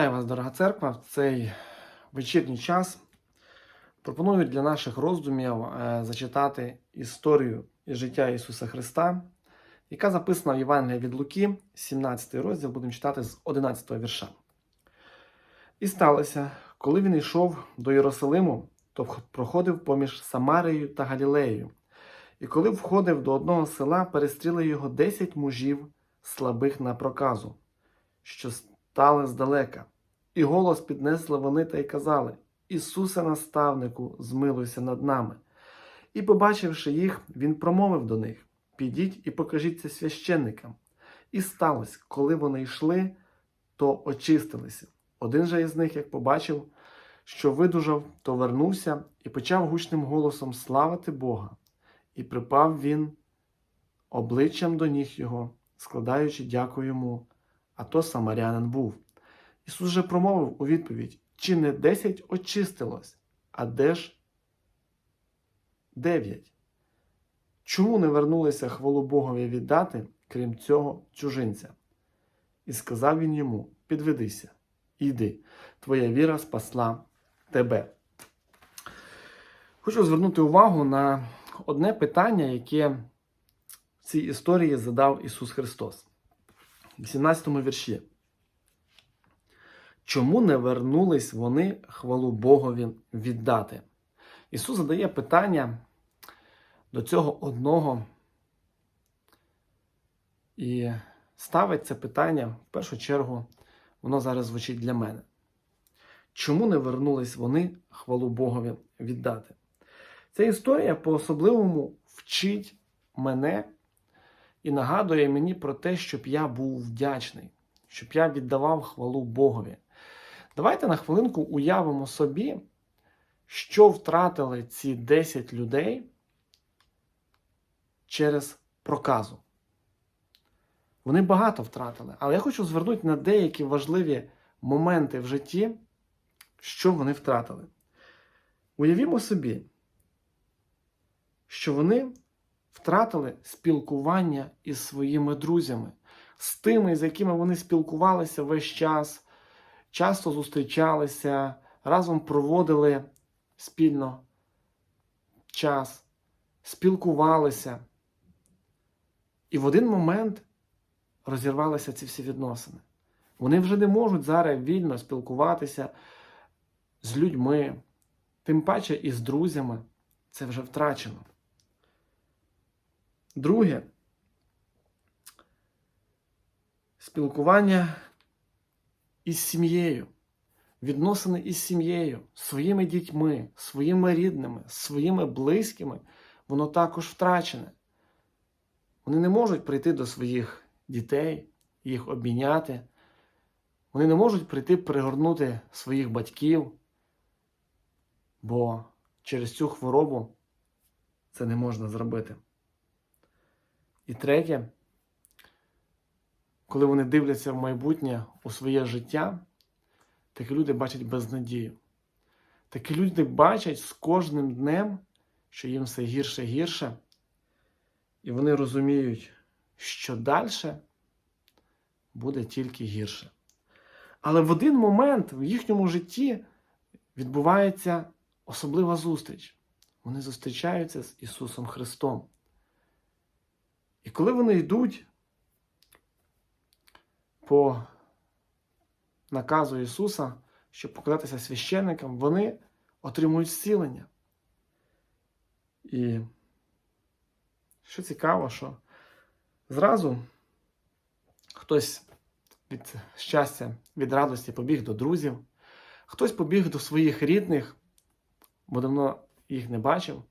Вітаю вас, дорога церква, в цей вечірній час. Пропоную для наших роздумів е, зачитати історію із життя Ісуса Христа, яка записана в Євангелії від Луки, 17 розділ, будемо читати з 11 вірша. І сталося, коли він йшов до Єрусалиму, то проходив поміж Самарією та Галілеєю. І коли входив до одного села, перестріли його десять мужів, слабих на проказу, що стали здалека. І голос піднесли вони та й казали: Ісусе, наставнику, змилуйся над нами. І, побачивши їх, він промовив до них: Підіть і покажіть це священникам. І сталося, коли вони йшли, то очистилися. Один же із них, як побачив, що видужав, то вернувся і почав гучним голосом славити Бога. І припав він обличчям до ніг його, складаючи дяку йому, а то самарянин був. Ісус же промовив у відповідь: чи не десять очистилось, а де ж дев'ять? Чому не вернулися хвалу Богові віддати, крім цього чужинця? І сказав він йому: Підведися, іди, твоя віра спасла тебе. Хочу звернути увагу на одне питання, яке в цій історії задав Ісус Христос. В 17 вірші. Чому не вернулись вони хвалу Богові віддати? Ісус задає питання до цього одного і ставить це питання в першу чергу, воно зараз звучить для мене. Чому не вернулись вони хвалу Богові віддати? Ця історія по-особливому вчить мене і нагадує мені про те, щоб я був вдячний, щоб я віддавав хвалу Богові. Давайте на хвилинку уявимо собі, що втратили ці 10 людей через проказу. Вони багато втратили, але я хочу звернути на деякі важливі моменти в житті, що вони втратили. Уявімо собі, що вони втратили спілкування із своїми друзями, з тими, з якими вони спілкувалися весь час, часто зустрічалися, разом проводили спільно час, спілкувалися. І в один момент розірвалися ці всі відносини. Вони вже не можуть зараз вільно спілкуватися з людьми, тим паче і з друзями. Це вже втрачено. Друге, спілкування із сім'єю, відносини із сім'єю, своїми дітьми, своїми рідними, своїми близькими, воно також втрачене. Вони не можуть прийти до своїх дітей, їх обміняти. Вони не можуть прийти пригорнути своїх батьків, бо через цю хворобу це не можна зробити. І третє, коли вони дивляться в майбутнє у своє життя, такі люди бачать безнадію. Такі люди бачать з кожним днем, що їм все гірше гірше, і вони розуміють, що далі буде тільки гірше. Але в один момент в їхньому житті відбувається особлива зустріч. Вони зустрічаються з Ісусом Христом. І коли вони йдуть по наказу Ісуса, щоб показатися священникам, вони отримують зцілення. І що цікаво, що зразу хтось від щастя, від радості побіг до друзів, хтось побіг до своїх рідних, бо давно їх не бачив.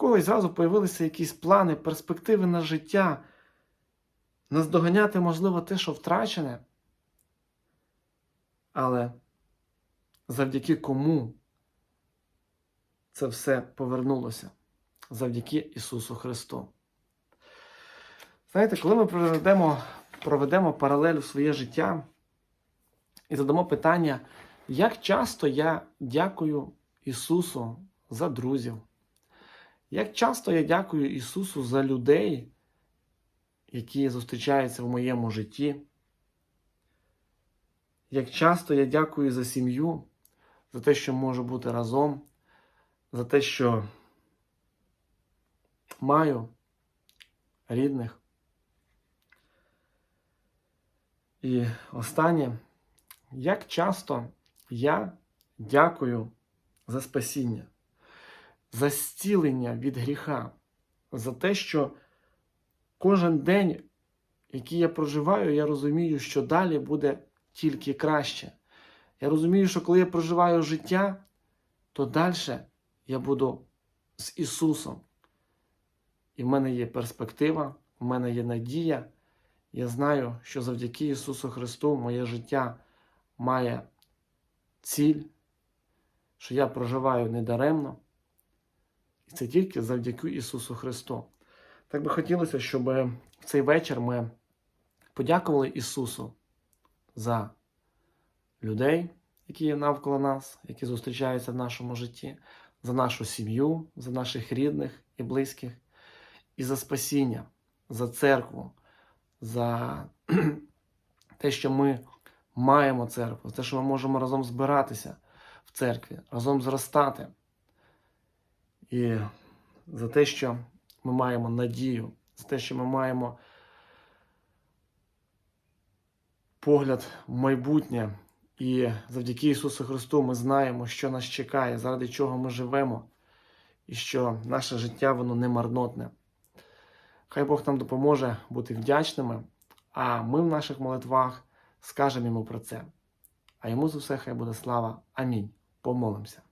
В когось зразу появилися якісь плани, перспективи на життя, наздоганяти, можливо, те, що втрачене. Але завдяки кому це все повернулося? Завдяки Ісусу Христу. Знаєте, коли ми проведемо, проведемо паралель у своє життя і задамо питання, як часто я дякую Ісусу за друзів? Як часто я дякую Ісусу за людей, які зустрічаються в моєму житті? Як часто я дякую за сім'ю, за те, що можу бути разом, за те, що маю рідних. І останнє, як часто я дякую за спасіння, за зцілення від гріха, за те, що кожен день, який я проживаю, я розумію, що далі буде тільки краще. Я розумію, що коли я проживаю життя, то далі я буду з Ісусом. І в мене є перспектива, в мене є надія. Я знаю, що завдяки Ісусу Христу моє життя має ціль, що я проживаю недаремно. І це тільки завдяки Ісусу Христу. Так би хотілося, щоб в цей вечір ми подякували Ісусу за людей, які є навколо нас, які зустрічаються в нашому житті, за нашу сім'ю, за наших рідних і близьких, і за спасіння, за церкву, за те, що ми маємо церкву, за те, що ми можемо разом збиратися в церкві, разом зростати. І за те, що ми маємо надію, за те, що ми маємо погляд в майбутнє. І завдяки Ісусу Христу ми знаємо, що нас чекає, заради чого ми живемо, і що наше життя воно не марнотне. Хай Бог нам допоможе бути вдячними, а ми в наших молитвах скажемо йому про це. А йому за все хай буде слава. Амінь. Помолимося.